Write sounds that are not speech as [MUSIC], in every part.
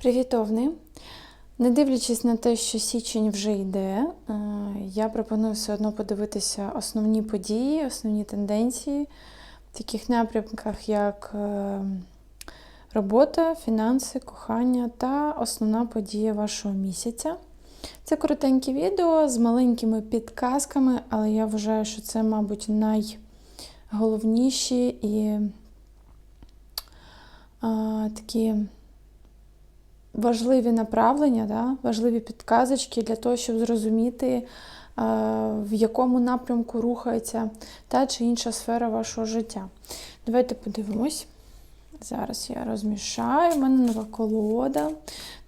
Привіт, Овни! Не дивлячись на те, що січень вже йде, е, я пропоную все одно подивитися основні події, основні тенденції в таких напрямках, як е, робота, фінанси, кохання та основна подія вашого місяця. Це коротеньке відео з маленькими підказками, але я вважаю, що це, мабуть, найголовніші і а, такі важливі направлення, да? важливі підказочки для того, щоб зрозуміти, в якому напрямку рухається та чи інша сфера вашого життя. Давайте подивимось. Зараз я розмішаю, У мене нова колода.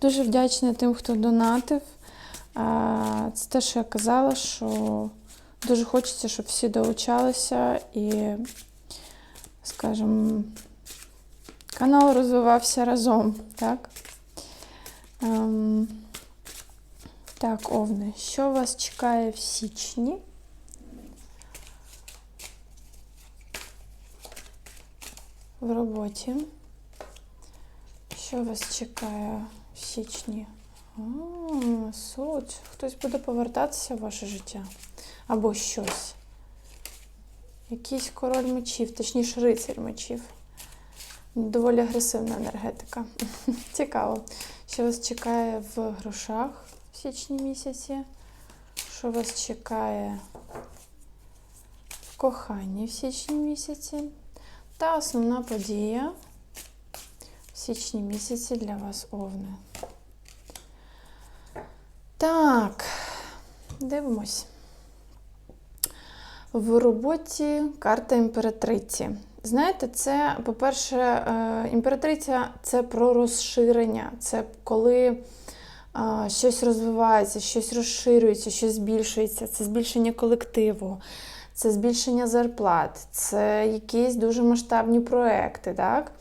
Дуже вдячна тим, хто донатив. Це те, що я казала, що дуже хочеться, щоб всі долучалися і, скажімо, канал розвивався разом. Так, Ем, так Овни, що вас чекає в січні? В роботі. Що вас чекає в січні? А, суд. Хтось буде повертатися в ваше життя. Або щось. Якийсь король мечів, точніше, рицарь мечів. Доволі агресивна енергетика. [LAUGHS] Цікаво. Що вас чекає в грошах в січні місяці? Що вас чекає в коханні в січні місяці? Та основна подія в січні місяці для вас овни. Так, дивимось. В роботі карта імператриці. Знаєте, це, по-перше, е, імператриця це про розширення, це коли е, щось розвивається, щось розширюється, щось збільшується, це збільшення колективу, це збільшення зарплат, це якісь дуже масштабні проекти. Так?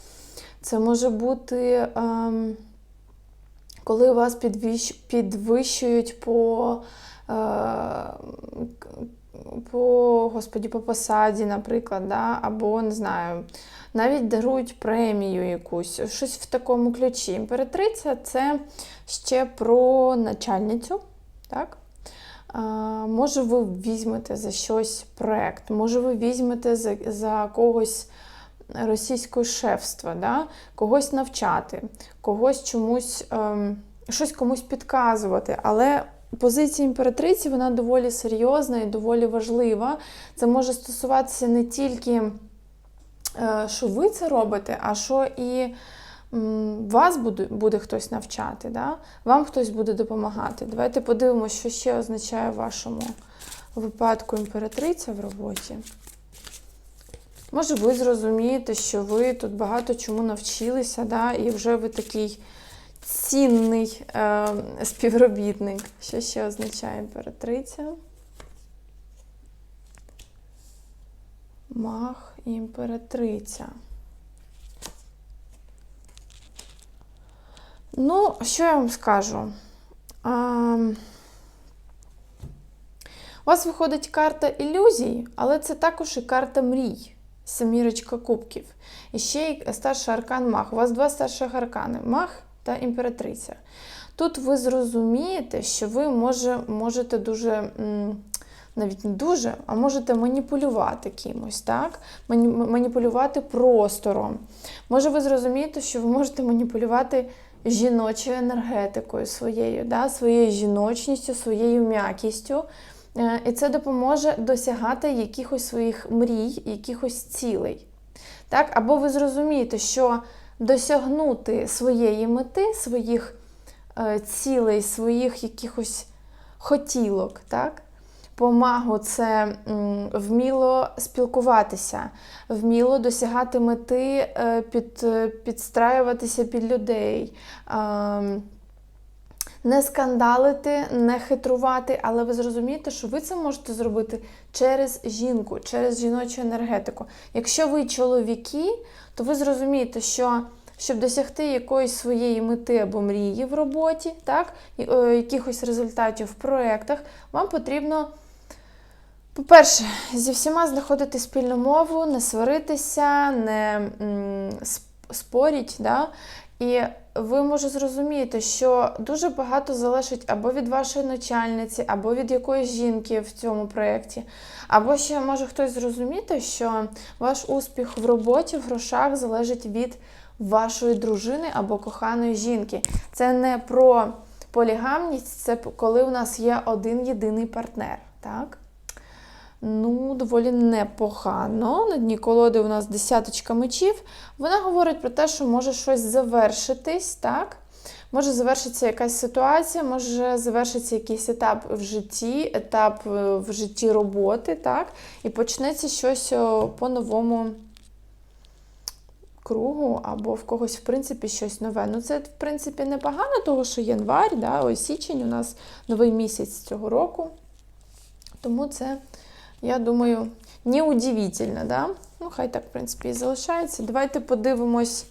Це може бути, ем, коли вас підвищують по е, по господі, по посаді, наприклад, да? або не знаю, навіть дарують премію якусь, щось в такому ключі. Імператриця це ще про начальницю. так? А, може, ви візьмете за щось проект, може, ви візьмете за за когось російського шефства, да? когось навчати, когось чомусь, ем, щось комусь підказувати. але Позиція імператриці вона доволі серйозна і доволі важлива. Це може стосуватися не тільки, е, що ви це робите, а що і вас буде буде хтось навчати, да? вам хтось буде допомагати. Давайте подивимося, що ще означає в вашому випадку імператриця в роботі. Може, ви зрозумієте, що ви тут багато чому навчилися, да? і вже ви такий цінний е, співробітник. Що ще означає імператриця? Мах і імператриця. Ну, що я вам скажу? А, у вас виходить карта ілюзій, але це також і карта мрій. Семірочка кубків. І ще й старший аркан Мах. У вас два старших аркани. Мах та імператриця. Тут ви зрозумієте, що ви може, можете дуже, навіть не дуже, а можете маніпулювати кимось, так? маніпулювати простором. Може, ви зрозумієте, що ви можете маніпулювати жіночою енергетикою своєю, да? своєю жіночністю, своєю м'якістю. Е, і це допоможе досягати якихось своїх мрій, якихось цілей. Так? Або ви зрозумієте, що досягнути своєї мети, своїх е, цілей, своїх якихось хотілок. так? Помагу це вміло спілкуватися, вміло досягати мети, е, під, підстраюватися під людей, не скандалити, не хитрувати, але ви зрозумієте, що ви це можете зробити через жінку, через жіночу енергетику. Якщо ви чоловіки, то ви зрозумієте, що щоб досягти якоїсь своєї мети або мрії в роботі, так, е, якихось результатів в проєктах, вам потрібно. По-перше, зі всіма знаходити спільну мову, не сваритися, не м, споріть, да? І ви може зрозуміти, що дуже багато залежить або від вашої начальниці, або від якоїсь жінки в цьому проєкті. Або ще може хтось зрозуміти, що ваш успіх в роботі, в грошах залежить від вашої дружини або коханої жінки. Це не про полігамність, це коли у нас є один єдиний партнер. Так? Ну, доволі непогано. На дні колоди у нас десяточка мечів. Вона говорить про те, що може щось завершитись, так? Може завершитися якась ситуація, може завершитися якийсь етап в житті, етап е, в житті роботи, так? І почнеться щось по новому кругу, або в когось, в принципі, щось нове. Ну, це, в принципі, непогано, тому що январь, да, ось січень у нас новий місяць цього року. Тому це, я думаю, неудивительно, да? Ну, хай так, в принципі, і залишається. Давайте подивимось,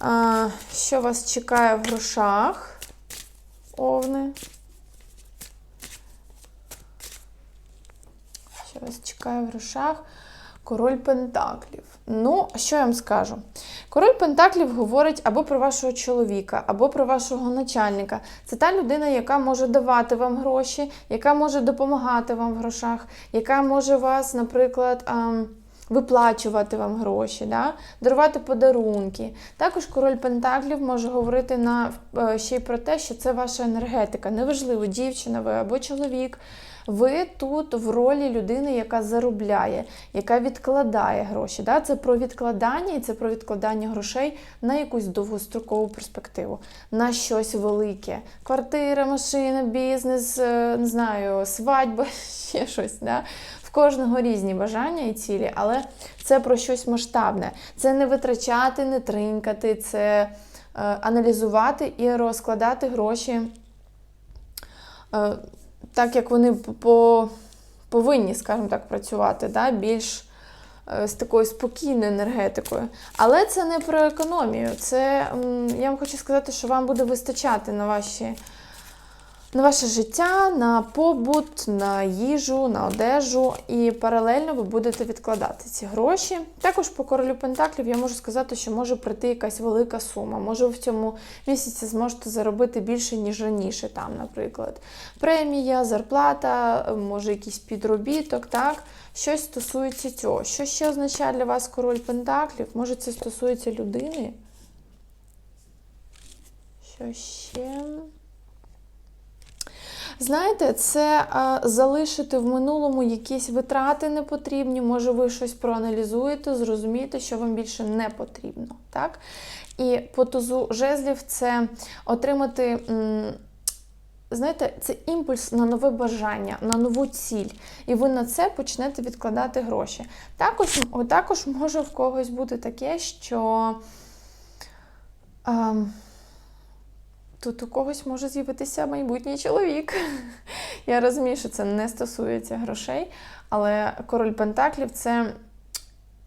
а, що вас чекає в грошах, овни. Що вас чекає в грошах? Король Пентаклів. Ну, що я вам скажу? Король Пентаклів говорить або про вашого чоловіка, або про вашого начальника. Це та людина, яка може давати вам гроші, яка може допомагати вам в грошах, яка може вас, наприклад, ам, виплачувати вам гроші, да? дарувати подарунки. Також король Пентаклів може говорити на, е, ще й про те, що це ваша енергетика. Неважливо, дівчина ви або чоловік. Ви тут в ролі людини, яка заробляє, яка відкладає гроші. Да? Це про відкладання і це про відкладання грошей на якусь довгострокову перспективу, на щось велике. Квартира, машина, бізнес, е, не знаю, свадьба, [LAUGHS] ще щось. Да? В кожного різні бажання і цілі, але це про щось масштабне. Це не витрачати, не тринькати, це е, аналізувати і розкладати гроші. Так як вони по, повинні, скажімо так, працювати, да, більш е, з такою спокійною енергетикою. Але це не про економію. Це я вам хочу сказати, що вам буде вистачати на ваші. На ваше життя, на побут, на їжу, на одежу, і паралельно ви будете відкладати ці гроші. Також по королю Пентаклів я можу сказати, що може прийти якась велика сума. Може, ви в цьому місяці зможете заробити більше, ніж раніше, там, наприклад, премія, зарплата, може якийсь підробіток. так? Щось стосується цього. Що ще означає для вас король Пентаклів? Може, це стосується людини? Що ще? Знаєте, це залишити в минулому якісь витрати непотрібні, може ви щось проаналізуєте, зрозумієте, що вам більше не потрібно. Так? І по тузу жезлів це отримати. Знаєте, це імпульс на нове бажання, на нову ціль. І ви на це почнете відкладати гроші. Також також може в когось бути таке, що. А, Тут у когось може з'явитися майбутній чоловік. [LAUGHS] Я розумію, що це не стосується грошей, але король Пентаклів це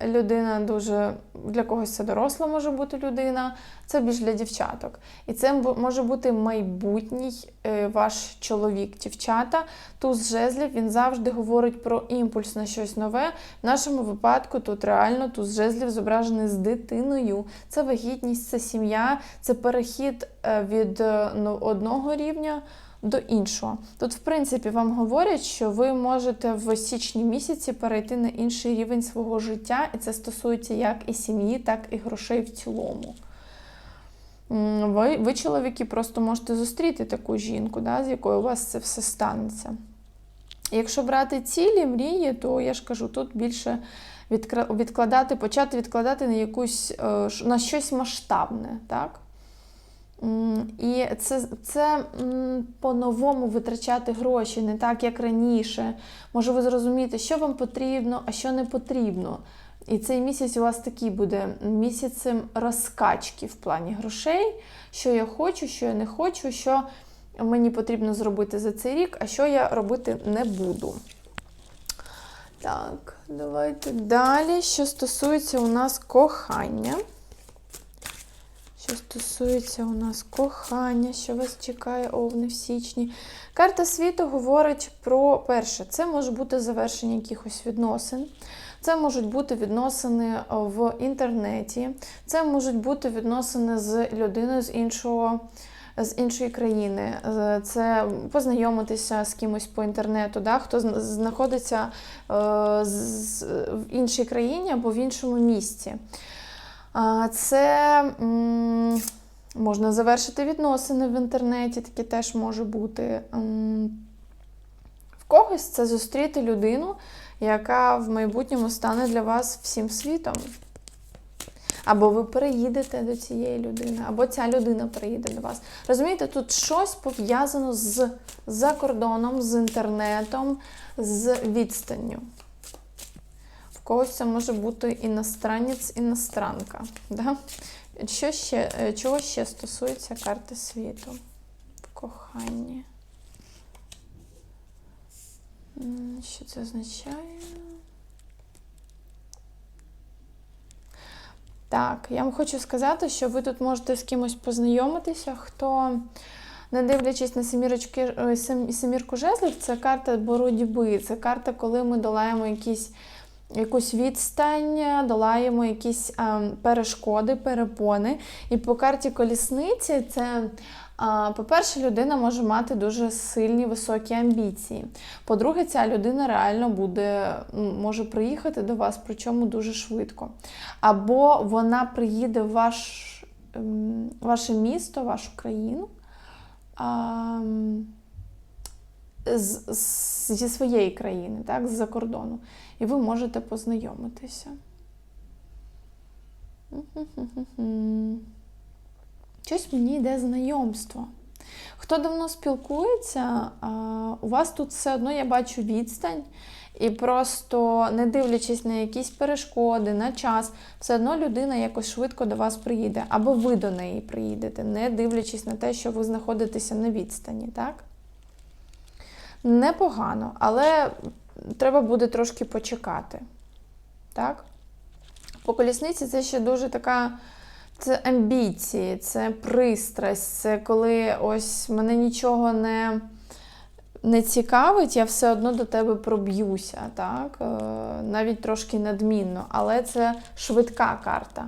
людина дуже для когось це доросла може бути людина, це більш для дівчаток. І це може бути майбутній е, ваш чоловік, дівчата. Туз жезлів він завжди говорить про імпульс на щось нове. В нашому випадку тут реально туз жезлів зображений з дитиною. Це вагітність, це сім'я, це перехід е, від е, ну, одного рівня до іншого. Тут, в принципі, вам говорять, що ви можете в січні місяці перейти на інший рівень свого життя, і це стосується як і сім'ї, так і грошей в цілому. Ви, ви чоловіки, просто можете зустріти таку жінку, да, з якою у вас це все станеться. Якщо брати цілі, мрії, то я ж кажу, тут більше відкладати, почати відкладати на якусь е, на щось масштабне. так? І це це по-новому витрачати гроші, не так, як раніше. Може, ви зрозумієте, що вам потрібно, а що не потрібно. І цей місяць у вас такий буде місяцем розкачки в плані грошей, що я хочу, що я не хочу, що мені потрібно зробити за цей рік, а що я робити не буду. Так, давайте далі. Що стосується у нас кохання. Що стосується у нас кохання, що вас чекає овни в січні. Карта світу говорить про перше, це може бути завершення якихось відносин. Це можуть бути відносини в інтернеті, це можуть бути відносини з людиною з іншого. З іншої країни, Е, це познайомитися з кимось по інтернету, да? хто знаходиться е, в іншій країні або в іншому місті. Це можна завершити відносини в інтернеті, таке теж може бути. В когось це зустріти людину, яка в майбутньому стане для вас всім світом. Або ви переїдете до цієї людини, або ця людина переїде до вас. Розумієте, тут щось пов'язано з за кордоном, з інтернетом, з відстанню. Когось це може бути іностранець, іностранка. Да? Що ще, е, чого ще стосується карти світу в коханні? Що це означає? Так, я вам хочу сказати, що ви тут можете з кимось познайомитися, хто, не дивлячись на семірочки, е, семірку жезлів, це карта боротьби, це карта, коли ми долаємо якісь, якусь відстань, долаємо якісь перешкоди, перепони. І по карті колісниці це. По-перше, людина може мати дуже сильні високі амбіції. По-друге, ця людина реально буде, може приїхати до вас, причому дуже швидко. Або вона приїде в ваш, ем, ваше місто, вашу країну а, з, з- зі своєї країни, так, з-за кордону. І ви можете познайомитися. Щось мені йде знайомство. Хто давно спілкується, у вас тут все одно я бачу відстань, і просто не дивлячись на якісь перешкоди, на час, все одно людина якось швидко до вас приїде, або ви до неї приїдете, не дивлячись на те, що ви знаходитеся на відстані, так? Непогано, але треба буде трошки почекати. Так? По колісниці це ще дуже така. Це амбіції, це пристрасть, це коли ось мене нічого не, не цікавить, я все одно до тебе проб'юся, так? Е, навіть трошки надмінно, але це швидка карта.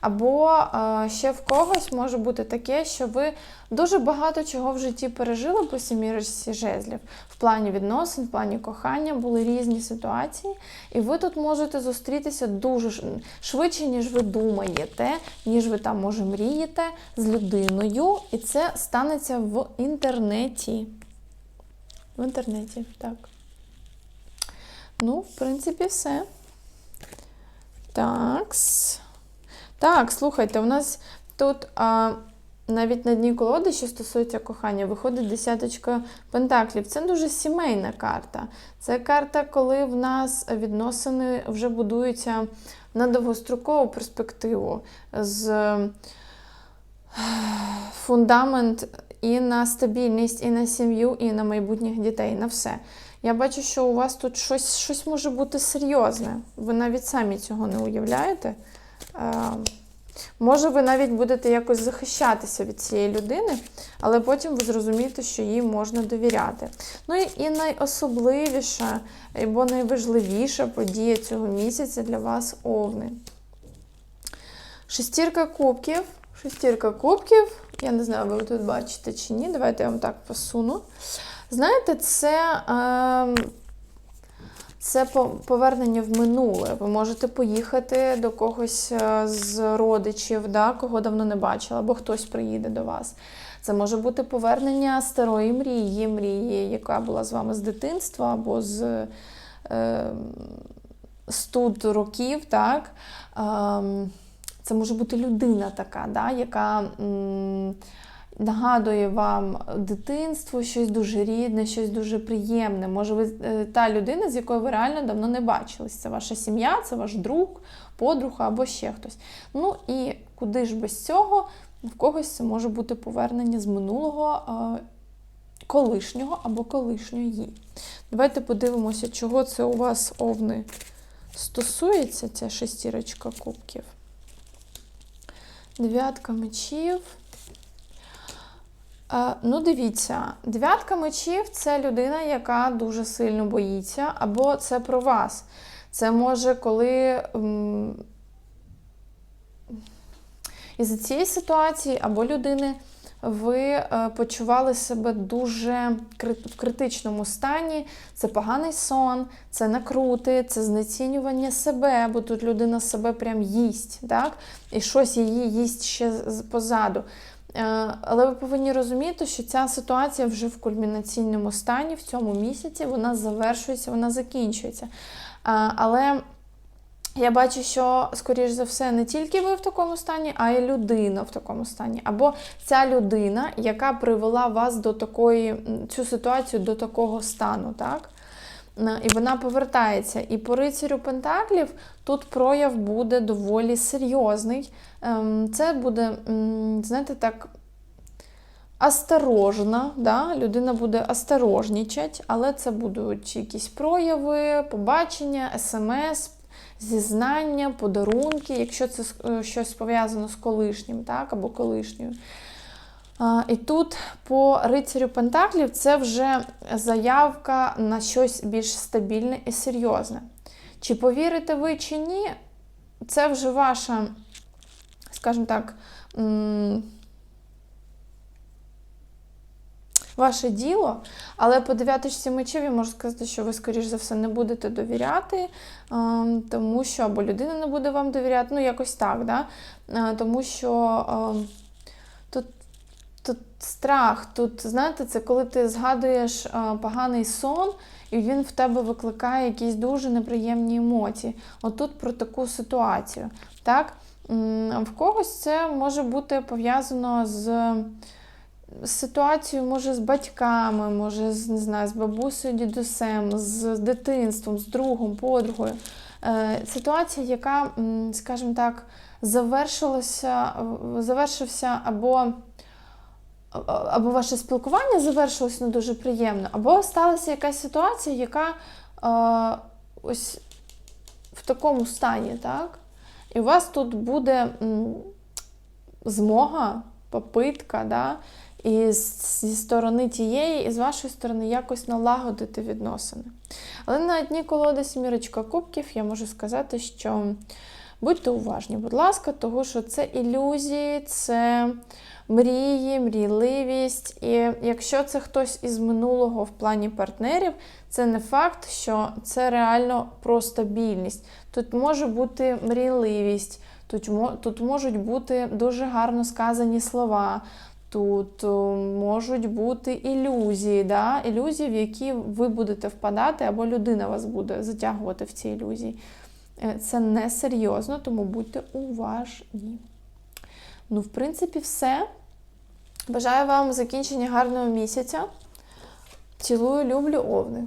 Або е, ще в когось може бути таке, що ви дуже багато чого в житті пережили по сімірочці жезлів. В плані відносин, в плані кохання були різні ситуації, і ви тут можете зустрітися дуже швидше, ніж ви думаєте, ніж ви там, може, мрієте з людиною, і це станеться в інтернеті. В інтернеті, так. Ну, в принципі, все. Такс. Так, слухайте, у нас тут а, навіть на дні колоди, що стосується кохання, виходить десяточка пентаклів. Це дуже сімейна карта. Це карта, коли в нас відносини вже будуються на довгострокову перспективу. з е, фундамент і на стабільність, і на сім'ю, і на майбутніх дітей, на все. Я бачу, що у вас тут щось, щось може бути серйозне. Ви навіть самі цього не уявляєте. Е, Може, ви навіть будете якось захищатися від цієї людини, але потім ви зрозумієте, що їй можна довіряти. Ну і, найособливіша, або найважливіша подія цього місяця для вас овни. Шестірка кубків. Шестірка кубків. Я не знаю, ви тут бачите чи ні. Давайте я вам так посуну. Знаєте, це. Е, це повернення в минуле. Ви можете поїхати до когось е, з родичів, да, кого давно не бачила, або хтось приїде до вас. Це може бути повернення старої мрії, мрії, яка була з вами з дитинства, або з, е, з тут років. Так? Ем, це може бути людина така, да, яка. м, Нагадує вам дитинство, щось дуже рідне, щось дуже приємне. Може, ви е, та людина, з якою ви реально давно не бачились. Це ваша сім'я, це ваш друг, подруга або ще хтось. Ну і куди ж без цього, в когось це може бути повернення з минулого е, колишнього або колишньої. Давайте подивимося, чого це у вас овни стосується, ця шестірочка кубків. Дев'ятка мечів. Е, Ну, дивіться, дев'ятка мечів це людина, яка дуже сильно боїться, або це про вас. Це може, коли із цієї ситуації або людини ви е, почували себе дуже в критичному стані. Це поганий сон, це накрути, це знецінювання себе, бо тут людина себе прям їсть, так? і щось її їсть ще позаду. Е, Але ви повинні розуміти, що ця ситуація вже в кульмінаційному стані в цьому місяці, вона завершується, вона закінчується. Але я бачу, що, скоріш за все, не тільки ви в такому стані, а й людина в такому стані. Або ця людина, яка привела вас до такої, цю ситуацію до такого стану, так? Е, І вона повертається. І по рицарю Пентаклів тут прояв буде доволі серйозний. Ем, Це буде, знаєте, так. Осторожна, да? людина буде осторожнічать, але це будуть якісь прояви, побачення, смс, зізнання, подарунки, якщо це е, щось пов'язано з колишнім, так, або колишньою. І тут по рицарю Пентаклів це вже заявка на щось більш стабільне і серйозне. Чи повірите ви, чи ні, це вже ваша, скажімо так, м, ваше діло, але по дев'яточці мечів я можу сказати, що ви, скоріш за все, не будете довіряти, ем, тому що або людина не буде вам довіряти, ну якось так, да? Е, тому що ем, тут, страх, тут, знаєте, це коли ти згадуєш е, поганий сон, і він в тебе викликає якісь дуже неприємні емоції. Отут про таку ситуацію. Так? В когось це може бути пов'язано з з ситуацією, може, з батьками, може, з, не знаю, з бабусею, дідусем, з дитинством, з другом, подругою. Е, ситуація, яка, скажімо так, завершилася, завершився або, або ваше спілкування завершилось не дуже приємно, або сталася якась ситуація, яка е, ось в такому стані, так? І у вас тут буде змога, попитка, да? І зі сторони тієї, і з вашої сторони якось налагодити відносини. Але на одній колоді сімірочка кубків я можу сказати, що будьте уважні, будь ласка, тому що це ілюзії, це мрії, мрійливість. І якщо це хтось із минулого в плані партнерів, це не факт, що це реально про стабільність. Тут може бути мрійливість, тут можуть бути дуже гарно сказані слова. Тут можуть бути ілюзії, да? ілюзії, в які ви будете впадати, або людина вас буде затягувати в ці ілюзії. Е, Це не серйозно, тому будьте уважні. Ну, в принципі, все. Бажаю вам закінчення гарного місяця. Цілую, люблю овни.